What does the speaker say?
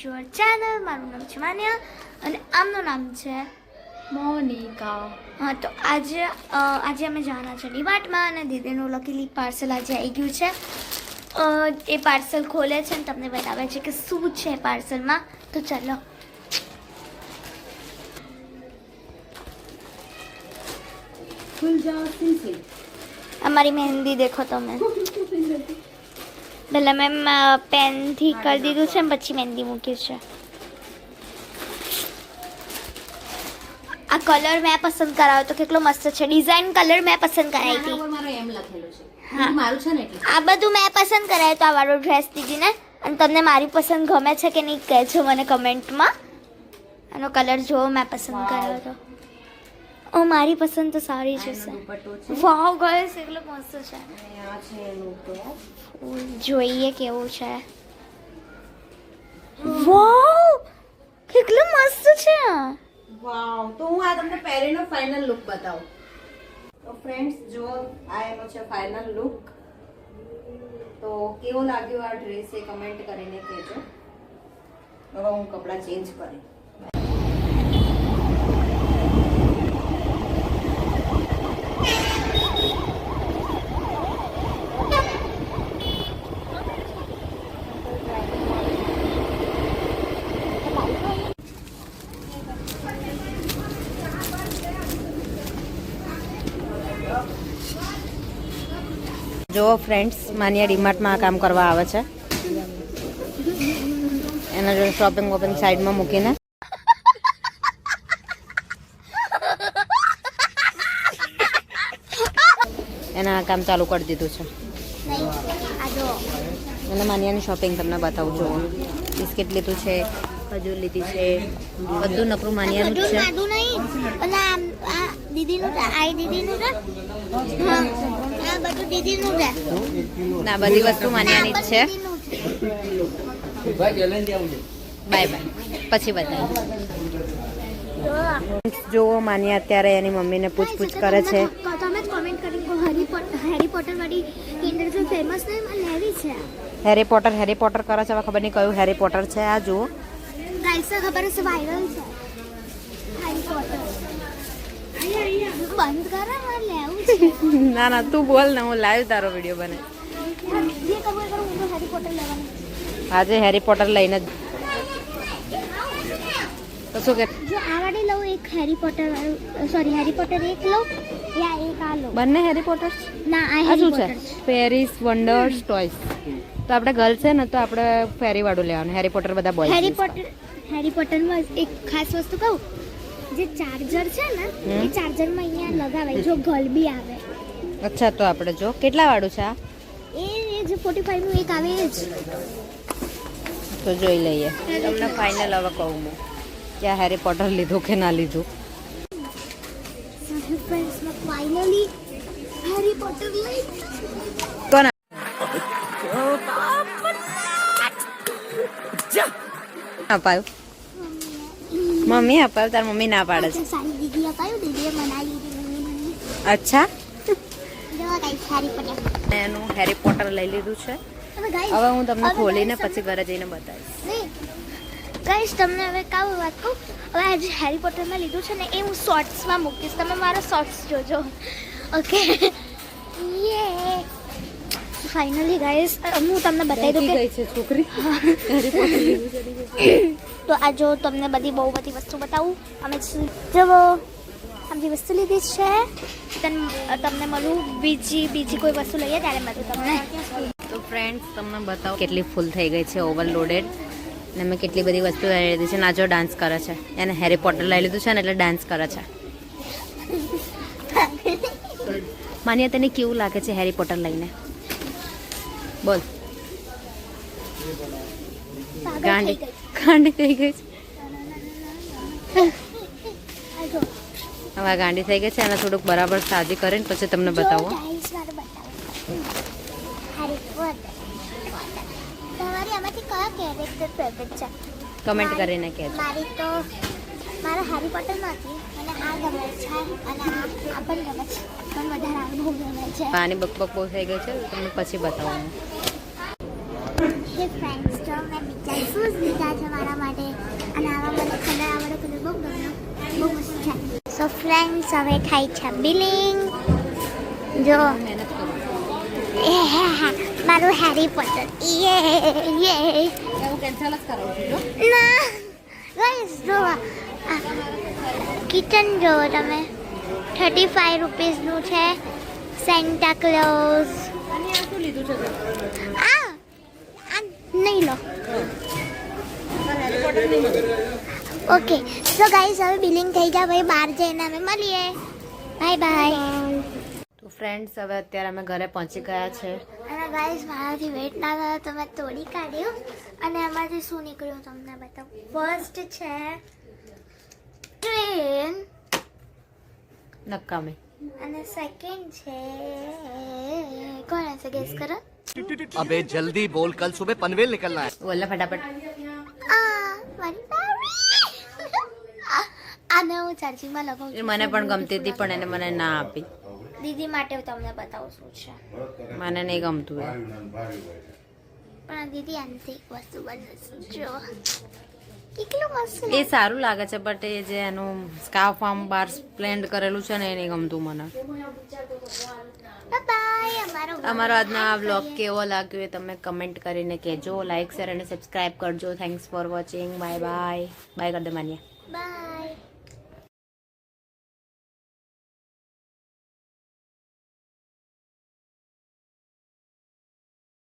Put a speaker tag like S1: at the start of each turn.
S1: To our channel મારું નામ છે માન્યા અને આમનું નામ છે
S2: મોનિકા.
S1: હા તો આજે આજે અમે જવાના છે ડીમાર્ટમાં અને દીદીનું લખેલી પાર્સલ આજે આવી ગયું છે. એ પાર્સલ ખોલે છે અને તમને બતાવે છે કે શું છે પાર્સલમાં. તો ચાલો. અમારી મહેંદી દેખો તમે. પહેલાં મેમ પેનથી કરી દીધું છે ને પછી મહેંદી મૂકી છે. આ કલર મેં પસંદ કરાવ્યો તો કેટલો મસ્ત છે. ડિઝાઇન કલર મેં પસંદ કરાવી હતી. આ બધું મેં પસંદ કરાવ્યું તો આ વાળો ડ્રેસ દીદીને અને તમને મારી પસંદ ગમે છે કે નહીં કહેજો મને કમેન્ટમાં આનો કલર જોવો મેં પસંદ કરાવ્યો તો. ઓ મારી પસંદ તો સારી છે
S2: છે.
S1: વાવ ગર્લ્સ એટલો મસ્ત છે.
S2: આ છે એનું ટોપ
S1: જોઈએ કેવું છે. વાવ કેટલું મસ્ત છે.
S2: વાવ તો હું આ તમને પહેરીનો ફાઇનલ લુક બતાવું. તો ફ્રેન્ડ્સ જો આ એનો છે ફાઇનલ લુક તો કેવો લાગ્યો આ ડ્રેસ એ કમેન્ટ કરીને કહેજો. હવે હું કપડાં ચેન્જ કરી જો ફ્રેન્ડ્સ માનિયા ડીમાર્ટમાં કામ કરવા આવે છે. એના જોડે શોપિંગ વોપિંગ સાઈડમાં મૂકીને. એના આ કામ ચાલુ કરી દીધું છે.
S1: જો
S2: અને માનિયાની શોપિંગ તમને બતાવું છું બિસ્કિટ લીધું છે, ખજૂર લીધી છે, બધું નકરું માનિયાનું છે.
S1: દીદીનું આ દીદીનું
S2: ના બધી વસ્તુ માન્યાની જ છે. Bye bye. પછી
S1: બધા
S2: જુઓ માનિયા અત્યારે એની મમ્મીને પૂછપૂછ કરે છે.
S1: તમે કોમેન્ટ કરી હેરી પોટર હેરી પોટર વાળી કિન્ડર ફેમસ ને લેવી છે.
S2: હેરી પોટર હેરી પોટર કરે છે હવે ખબર નહીં કયું હેરી પોટર છે આ જુઓ.
S1: ગાઈસ ખબર છે વાયરલ છે. બંધ કરે મારે લેવું છે
S2: ના ના તું બોલ ને, હું લાઈવ તારો વીડિયો બને.
S1: પોટર
S2: આજે હેરી પોટર લઈને જ. તો શું કે?
S1: જો આ વાળી લઉં એક Harry Potter sorry Harry Potter એક લઉં યા એક આ લઉં
S2: બંને હેરી પોટર
S1: ના આ હેરી
S2: શું છે?
S1: પોટર
S2: પેરિસ વન્ડર્સ ટોયસ તો આપણે ગર્લ છે ને, તો આપણે ફેરી વાળું લેવાનું. હેરી પોટર બધા બોય
S1: હેરી પોટર હેરી પોટરમાં એક ખાસ વસ્તુ કહું? જે ચાર્જર છે ને એ. ચાર્જરમાં અહીંયા લગાવાય જો ગલબી આવે.
S2: અચ્છા તો આપણે જો કેટલા વાળું છે આ?
S1: એ એ જે ફોર્ટી નું એક આવે જ.
S2: તો જોઈ લઈએ. તમને ફાઇનલ હવે કહું હું. કે આ હેરી પોટર લીધું કે ના લીધું?
S1: ફાઇનલી હેરી પોટર લઈ.
S2: કોના અપાયું મમ્મી અપાવ તાર મમ્મી ના પાડે છે.
S1: સારી દીદી અપાયું દીદીએ મનાવી દીધી મમ્મી
S2: અચ્છા. એનું હેરી પોટર લઈ લીધું છે.
S1: હવે
S2: હું તમને ખોલીને પછી ઘરે જઈને બતાવીશ.
S1: ગાઈસ તમને હવે કાવ વાત કહું? હવે આજે હેરી પોટરમાં લીધું છે ને એ હું શોર્ટ્સમાં મૂકીશ. તમે મારા શોર્ટ્સ જોજો. ઓકે યે ફાઇનલી ગાઈસ હું તમને બતાવી દઉં કે
S2: છોકરી.
S1: તો આ જો તમને બધી બહુ બધી વસ્તુ બતાવું. અમે જવો? આ બધી વસ્તુ લીધી છે તમને મળું. બીજી બીજી કોઈ વસ્તુ લઈએ ત્યારે મળું તમને.
S2: તો ફ્રેન્ડ્સ તમને બતાવો કેટલી ફૂલ થઈ ગઈ છે ઓવરલોડેડ ને મેં કેટલી બધી વસ્તુ લઈ લીધી છે. નાચો ડાન્સ કરે છે. એને હેરી પોટર લઈ લીધું છે ને એટલે ડાન્સ કરે છે. માન્યા તને કેવું લાગે છે હેરી પોટર લઈને? બોલ. ગાંડી. ગાંડી થઈ ગઈ છે. હવે ગાંડી થઈ ગઈ છે એને થોડુંક બરાબર સાદી કરીને પછી તમને બતાવો. કમેન્ટ કરીને કહેજો.
S1: મારી તો મારા હારી પોટરમાંથી મને આ ગમે છે અને આ પણ ગમે છે. પણ વધારે આ બહુ ગમે છે.
S2: પાણી બકબક બહુ થઈ ગયું છે. તમને પછી
S1: બતાવવાનું ફ્રેન્ડ્સ તો મેં બીજા શૂઝ લીધા છે મારા માટે અને આવા મને ખબર આવડે કલર બહુ ગમ્યો બહુ મસ્ત છે. સો ફ્રેન્ડ્સ હવે થાય છે બિલિંગ જો. મારું હેરી પોટર યે યે
S2: એવું કેન્સલ જ કરાવું છું
S1: ના. ગાઈસ જો કિચન જો તમે થર્ટી ફાઈવ રૂપીસનું છે સેન્ટા ક્લોઝ
S2: અને આ શું લીધું છે તે?
S1: આ આ નહીં લો
S2: તારે હેરી પોટર નહીં મળ્યું?
S1: ઓકે સો ગાઈસ હવે બિલિંગ થઈ જાય ભાઈ બહાર જઈને અમે મળીએ બાય બાય
S2: તો ફ્રેન્ડ્સ હવે અત્યારે અમે ઘરે પહોંચી ગયા છે.
S1: અને ગાઈસ મારાથી વેટ ના થયો તો મેં તોડી કાઢ્યો અને એમાંથી શું નીકળ્યું તમને બતાવું? ફર્સ્ટ છે ટ્રેન
S2: નકામી
S1: અને સેકન્ડ છે કોણ હશે ગેસ કરો?
S3: અબે જલ્દી બોલ કલ સુબહ પનવેલ નીકળના હે.
S2: બોલ ફટાફટ.
S1: આ મારી આને હું ચાર્જિંગમાં લગાવું
S2: મને પણ ગમતી હતી પણ એને મને ના આપી.
S1: દીદી માટે હું તમને બતાવું શું છે.
S2: મને નહીં ગમતું એ.
S1: પણ દીદી આનાથી એક વસ્તુ બનશે જો કેટલું મસ્ત
S2: એ સારું લાગે છે બટ એ જે એનું સ્કાર્ફ આમ બાર સ્પ્લેન્ડ કરેલું છે ને એ નહીં ગમતું મને.
S1: બાય અમારો
S2: અમારો આજનો આ વ્લોગ કેવો લાગ્યો એ તમે કમેન્ટ કરીને કહેજો લાઇક શેર અને સબસ્ક્રાઇબ કરજો. Thanks for watching bye bye bye કરી દે માન્યા
S1: બાય